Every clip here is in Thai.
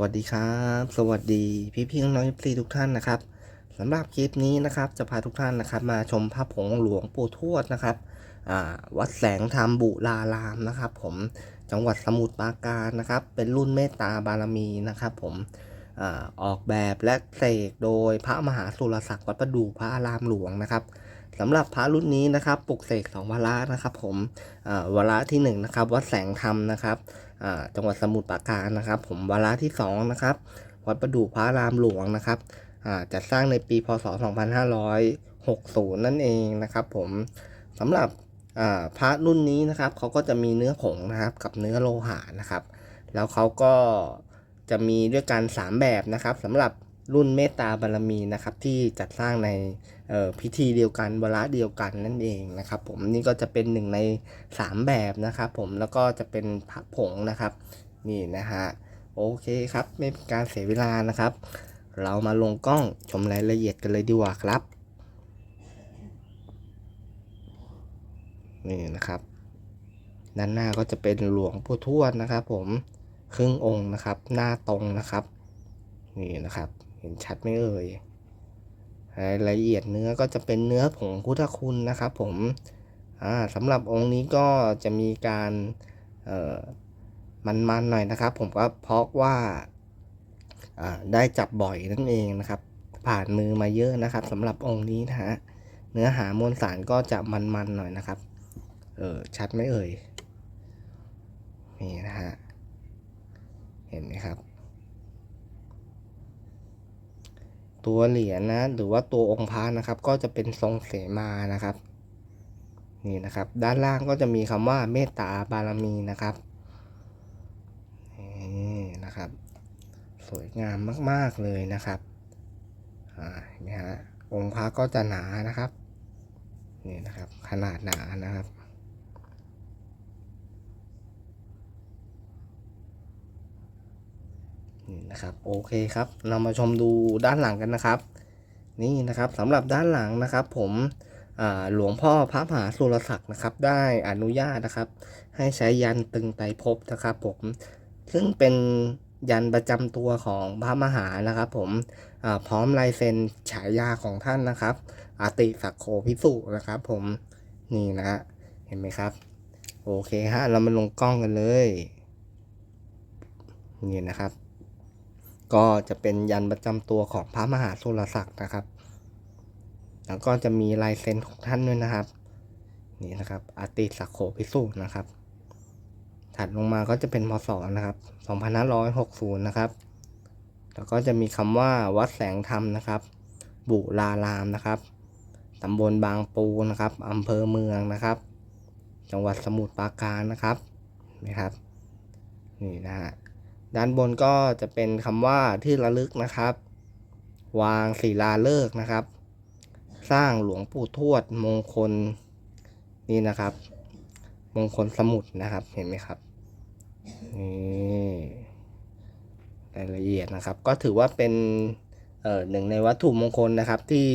วัสดีครับ สวัสดีพี่พี่น้องๆทุกท่านนะครับสำหรับคลิปนี้นะครับจะพาทุกท่านนะครับ มาชมพระผงหลวงปู่ทวดนะครับวัดแสงธรรมบุรารามนะครับ ผมจังหวัดสมุทรปราการนะครับ เป็นรุ่นเมตตาบารมีนะครับ ผม ออกแบบและเสกโดยพระมหาสุรศักดิ์วัดประดู่พระอารามหลวงนะครับสำหรับพระรุ่นนี้นะครับปลุกเสกสองวาระนะครับผมวาระที่หนึ่งนะครับวัดแสงธรรมนะครับจังหวัดสมุทรปราการนะครับ ผมวาระที่2นะครับวัดประดู่พระรามหลวงนะครับจัดสร้างในปีพศ 2560 นั่นเองนะครับ ผมสำหรับพระรุ่นนี้นะครับเขาก็จะมีเนื้อผงนะครับกับเนื้อโลหะนะครับ แล้วเขาก็ จะมีด้วยกัน 3 แบบนะครับสำหรับรุ่นเมตตาบารมีนะครับที่จัดสร้างในออพิธีเดียวกันวาระเดียวกันนั่นเองนะครับ ผมนี่ก็จะเป็นหนึ่งใน 3 แบบนะครับ ผมแล้วก็จะเป็นพระผงนะครับนี่นะฮะโอเคครับไม่เป็นการเสียเวลานะครับ เรามาลงกล้องชมรายละเอียดกันเลยดีกว่าครับ นี่นะครับ ด้านหน้าก็จะเป็นหลวงปู่ทวดนะครับ ผม ครึ่งองค์นะครับ หน้าตรงนะครับ นี่นะครับ เห็นชัดไหมเอ่ยรายละเอียดเนื้อก็จะเป็นเนื้อผงพุทธคุณนะครับ ผมสำหรับองค์นี้ก็จะมีการมันๆหน่อยนะครับ ผมก็เพราะว่าอ่าได้จับบ่อยนั่นเองนะครับ ผ่านมือมาเยอะนะครับสำหรับองค์นี้นะฮะเนื้อหามวลสารก็จะมันๆหน่อยนะครับ เออชัดไหมเอ่ยนี่นะฮะ เห็นไหมครับ ตัวเหรียญนะ หรือว่าตัวองค์พระนะครับ ก็จะเป็นทรงเสมานะครับ นี่นะครับ ด้านล่างก็จะมีคำว่าเมตตาบารมีนะครับนี่นะครับ สวยงามมาก ๆเลยนะครับอ่าเห็นไหมฮะองค์พระก็จะหนานะครับ นี่นะครับ ขนาดหนานะครับ นะครับโอเคครับ เรามาชมดูด้านหลังกันนะครับ นี่นะครับสำหรับด้านหลังนะครับ ผมหลวงพ่อพระมหาสุรศักดิ์นะครับ ได้อนุญาตนะครับ ให้ใช้ยันตึงไตรภพนะครับ ผมซึ่งเป็นยันประจำตัวของพระมหานะครับ ผมพร้อมลายเซ็นฉายาของท่านนะครับอาติสักโคพิสุนะครับ ผมนี่นะฮะเห็นไหมครับ โอเคฮะเรามาลงกล้องกันเลย นี่นะครับ ก็จะเป็นยันประจำตัวของพระมหาสุรศักดิ์นะครับ แล้วก็จะมีลายเซ็นของท่านด้วยนะครับ นี่นะครับอาติสักโขพิสูจน์นะครับ ถัดลงมาก็จะเป็นพศนะครับ2560 นะครับ แล้วก็จะมีคำว่าวัดแสงธรรมนะครับ บุรารามนะครับตำบลบางปูนะครับอำเภอเมืองนะครับ จังหวัดสมุทรปราการนะครับนะครับ นี่นะฮะ ด้านบนก็จะเป็นคำว่าที่ระลึกนะครับ วางศิลาฤกษ์นะครับ สร้างหลวงปู่ทวดมงคลนี่นะครับ มงคลสมุดนะครับเห็นไหมครับนี่รายละเอียดนะครับ ก็ถือว่าเป็นเอ่อหนึ่งในวัตถุมงคลนะครับ ที่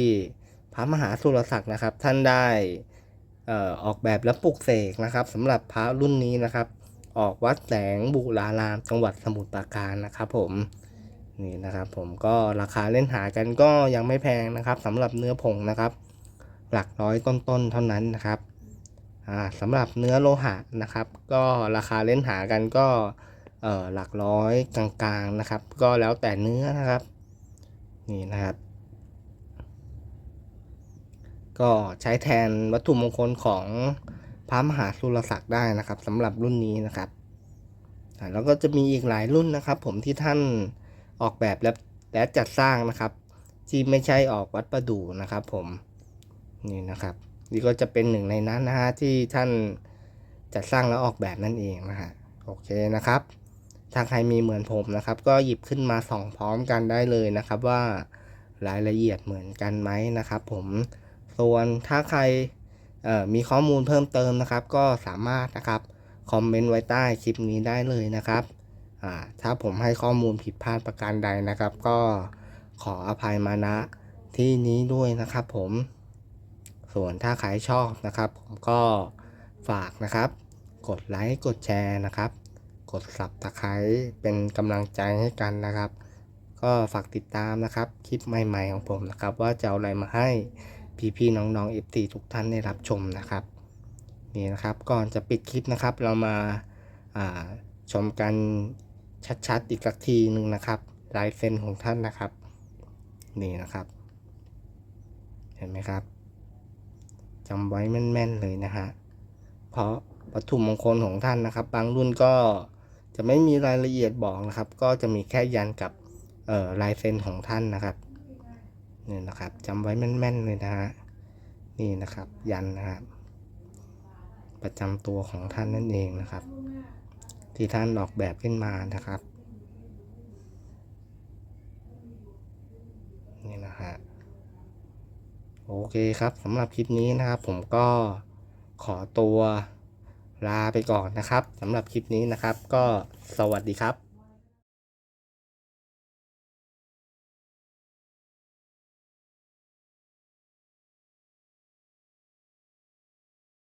พระมหาสุรศักดิ์นะครับ ท่านได้เอ่อออกแบบและปลุกเสกนะครับสำหรับพระรุ่นนี้นะครับ ออกวัดแสงบุราราม จังหวัดสมุทรปราการนะครับผมนี่นะครับผมก็ราคาเล่นหากันก็ยังไม่แพงนะครับสำหรับเนื้อผงนะครับ หลักร้อยต้นๆเท่านั้นนะครับอ่าสำหรับเนื้อโลหะนะครับ ก็ราคาเล่นหากันก็เอ่อหลักร้อยกลางๆนะครับ ก็แล้วแต่เนื้อนะครับนี่นะครับ ก็ใช้แทนวัตถุมงคลของ พระมหาสุรศักดิ์ได้นะครับสำหรับรุ่นนี้นะครับแล้วก็จะมีอีกหลายรุ่นนะครับ ผมที่ท่านออกแบบและและจัดสร้างนะครับ ที่ไม่ใช่ออกวัดประดู่นะครับ ผมนี่นะครับ นี่ก็จะเป็นหนึ่งในนั้นนะฮะที่ท่านจัดสร้างและออกแบบนั่นเองนะฮะโอเคนะครับ ถ้าใครมีเหมือนผมนะครับ ก็หยิบขึ้นมาส่องพร้อมกันได้เลยนะครับว่ารายละเอียดเหมือนกันไหมนะครับ ผมส่วนถ้าใคร มีข้อมูลเพิ่มเติมนะครับ ก็สามารถนะครับคอมเมนต์ไว้ใต้คลิปนี้ได้เลยนะครับถ้าผมให้ข้อมูลผิดพลาดประการใดนะครับ ก็ขออภัยมาณที่นี้ด้วยนะครับ ผม ส่วนถ้าใครชอบนะครับผมก็ฝากนะครับ กดไลค์กดแชร์นะครับ กด Subscribe เป็นกำลังใจให้กันนะครับ ก็ฝากติดตามนะครับ คลิปใหม่ ๆ ของผมนะครับ ว่าจะเอาอะไรมาให้ พี่ๆน้องๆ f อทุกท่านได้รับชมนะครับนี่นะครับก่อนจะปิดคลิปนะครับ เรามาาชมกันชัดๆ อีกสักทีหนึ่งนะครับลายเซ็นของท่านนะครับ นี่นะครับ เห็นไหมครับจำไว้แม่นๆเลยนะฮะเพราะวัตถุมงคลของท่านนะครับ บางรุ่นก็จะไม่มีรายละเอียดบอกนะครับ ก็จะมีแค่ยันกับลายเซ็นของท่านนะครับ นี่นะครับจำไว้แม่นๆเลยนะฮะนี่นะครับ ยันนะครับ ประจำตัวของท่านนั่นเองนะครับ ที่ท่านออกแบบขึ้นมานะครับนี่นะฮะโอเคครับสำหรับคลิปนี้นะครับ ผมก็ขอตัวลาไปก่อนนะครับสำหรับคลิปนี้นะครับ ก็สวัสดีครับ